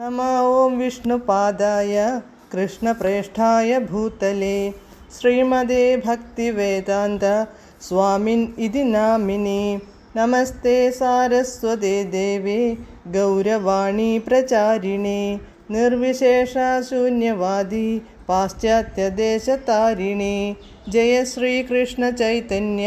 नम ॐ विष्णुपादाय कृष्णप्रेष्ठाय भूतले श्रीमदे भक्तिवेदान्त स्वामिन् इति नामिनि। नमस्ते सारस्वते देवे गौरवाणी प्रचारिणे। निर्विशेषशून्यवादी पाश्चात्यदेशतारिणे। जय श्रीकृष्णचैतन्य।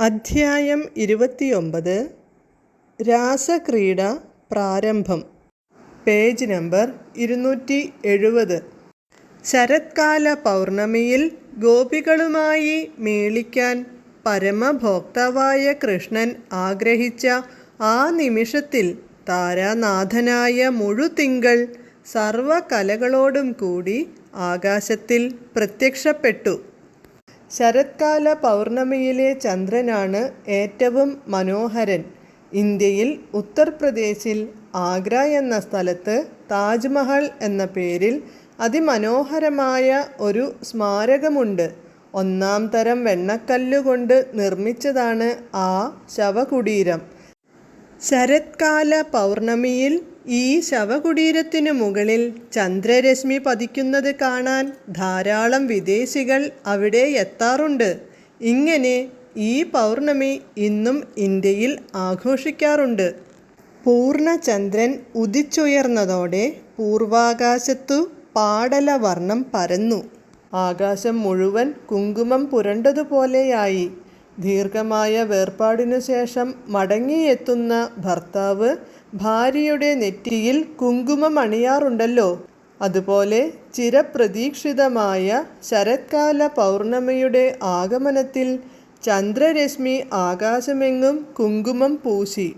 അധ്യായം ഇരുപത്തിയൊമ്പത് രാസക്രീഡ പ്രാരംഭം. പേജ് നമ്പർ ഇരുന്നൂറ്റി എഴുപത്. ശരത്കാല പൗർണമിയിൽ ഗോപികളുമായി മേളിക്കാൻ പരമഭോക്താവായ കൃഷ്ണൻ ആഗ്രഹിച്ച ആ നിമിഷത്തിൽ താരാനാഥനായ മുഴുതിങ്കൾ സർവകലകളോടും കൂടി ആകാശത്തിൽ പ്രത്യക്ഷപ്പെട്ടു. ശരത്കാല പൗർണമിയിലെ ചന്ദ്രനാണ് ഏറ്റവും മനോഹരൻ. ഇന്ത്യയിൽ ഉത്തർപ്രദേശിൽ ആഗ്ര എന്ന സ്ഥലത്ത് താജ്മഹൽ എന്ന പേരിൽ അതിമനോഹരമായ ഒരു സ്മാരകമുണ്ട്. ഒന്നാം തരം വെണ്ണക്കല്ലുകൊണ്ട് നിർമ്മിച്ചതാണ് ആ ശവകുടീരം. ശരത്കാല പൗർണമിയിൽ ഈ ശവകുടീരത്തിനു മുകളിൽ ചന്ദ്രരശ്മി പതിക്കുന്നത് കാണാൻ ധാരാളം വിദേശികൾ അവിടെ എത്താറുണ്ട്. ഇങ്ങനെ ഈ പൗർണമി ഇന്നും ഇന്ത്യയിൽ ആഘോഷിക്കാറുണ്ട്. പൂർണചന്ദ്രൻ ഉദിച്ചുയർന്നതോടെ പൂർവാകാശത്തു പാടലവർണം പരന്നു. ആകാശം മുഴുവൻ കുങ്കുമം പുരണ്ടതുപോലെയായി. ദീർഘമായ വേർപാടിനു ശേഷം മടങ്ങിയെത്തുന്ന ഭർത്താവ് ഭാര്യയുടെ നെറ്റിയിൽ കുങ്കുമം അണിയാറുണ്ടല്ലോ. അതുപോലെ ചിരപ്രതീക്ഷിതമായ ശരത്കാല പൗർണമിയുടെ ആഗമനത്തിൽ ചന്ദ്രരശ്മി ആകാശമെങ്ങും കുങ്കുമം പൂശി.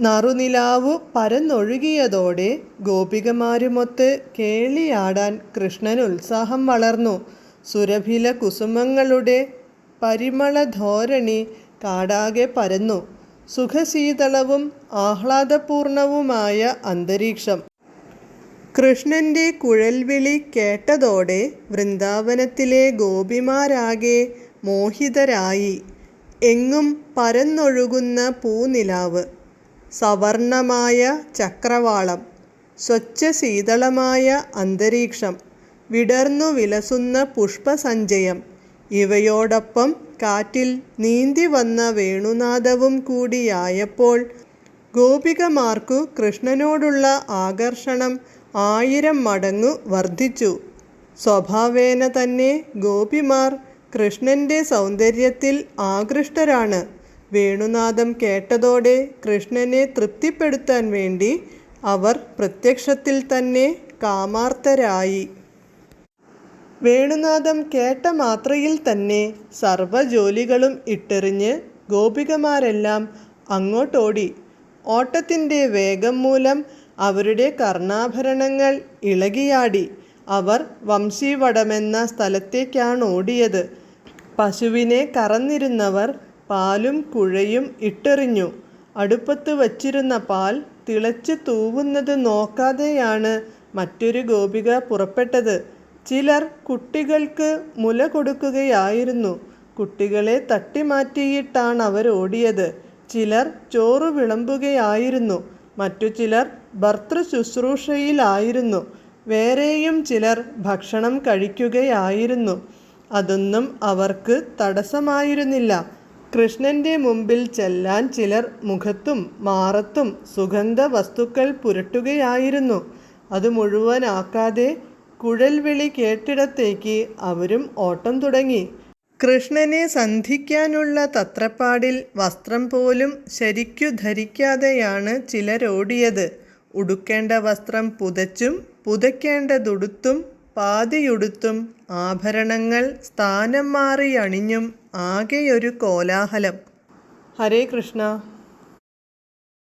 നറുനിലാവു പരന്നൊഴുകിയതോടെ ഗോപികമാരുമൊത്ത് കേളിയാടാൻ കൃഷ്ണൻ ഉത്സാഹം വളർന്നു. സുരഭില കുസുമങ്ങളുടെ പരിമളധോരണി കാടാകെ പരന്നു. സുഖശീതളവും ആഹ്ലാദപൂർണവുമായ അന്തരീക്ഷം. കൃഷ്ണന്റെ കുഴൽവിളി കേട്ടതോടെ വൃന്ദാവനത്തിലെ ഗോപിമാരാകെ മോഹിതരായി. എങ്ങും പരന്നൊഴുകുന്ന പൂനിലാവ്. സവർണമായ ചക്രവാളം. സ്വച്ഛശീതളമായ അന്തരീക്ഷം. വിടർന്നു വിലസുന്ന പുഷ്പസഞ്ചയം. ഇവയോടൊപ്പം കാറ്റിൽ നീന്തി വന്ന വേണുനാദവും കൂടിയായപ്പോൾ ഗോപികമാർക്കു കൃഷ്ണനോടുള്ള ആകർഷണം ആയിരം മടങ്ങു വർദ്ധിച്ചു. സ്വഭാവേന തന്നെ ഗോപിമാർ കൃഷ്ണന്റെ സൗന്ദര്യത്തിൽ ആകൃഷ്ടരാണ്. വേണുനാദം കേട്ടതോടെ കൃഷ്ണനെ തൃപ്തിപ്പെടുത്താൻ വേണ്ടി അവർ പ്രത്യക്ഷത്തിൽ തന്നെ കാമാർത്തരായി. വേണുനാദം കേട്ട മാത്രയിൽ തന്നെ സർവജോലികളും ഇട്ടെറിഞ്ഞ് ഗോപികമാരെല്ലാം അങ്ങോട്ടോടി. ഓട്ടത്തിന്റെ വേഗം മൂലം അവരുടെ കർണാഭരണങ്ങൾ ഇളകിയാടി. അവർ വംശീവടമെന്ന സ്ഥലത്തേക്കാണ് ഓടിയത് പശുവിനെ കറന്നിരുന്നവർ പാലും കുഴയും ഇട്ടെറിഞ്ഞു. അടുപ്പത്ത് വച്ചിരുന്ന പാൽ തിളച്ച് തൂവുന്നത് നോക്കാതെയാണ് മറ്റൊരു ഗോപിക പുറപ്പെട്ടത്. ചിലർ കുട്ടികൾക്ക് മുല കൊടുക്കുകയായിരുന്നു. കുട്ടികളെ തട്ടിമാറ്റിയിട്ടാണ് അവർ ഓടിയത്. ചിലർ ചോറ് വിളമ്പുകയായിരുന്നു. മറ്റു ചിലർ ഭർത്തൃ ശുശ്രൂഷയിലായിരുന്നു. വേറെയും ചിലർ ഭക്ഷണം കഴിക്കുകയായിരുന്നു. അതൊന്നും അവർക്ക് തടസ്സമായിരുന്നില്ല. കൃഷ്ണന്റെ മുമ്പിൽ ചെല്ലാൻ ചിലർ മുഖത്തും മാറത്തും സുഗന്ധ വസ്തുക്കൾ പുരട്ടുകയായിരുന്നു. അത് മുഴുവനാക്കാതെ കുഴൽവിളി കേട്ടിടത്തേക്ക് അവരും ഓട്ടം തുടങ്ങി. കൃഷ്ണനെ സന്ധിക്കാനുള്ള തത്രപ്പാടിൽ വസ്ത്രം പോലും ശരിക്കു ധരിക്കാതെയാണ് ചിലരോടിയത്. ഉടുക്കേണ്ട വസ്ത്രം പുതച്ചും പുതയ്ക്കേണ്ടതുടുത്തും പാതിയുടുത്തും ആഭരണങ്ങൾ സ്ഥാനം മാറി അണിഞ്ഞും ആകെയൊരു കോലാഹലം. ഹരേ കൃഷ്ണ.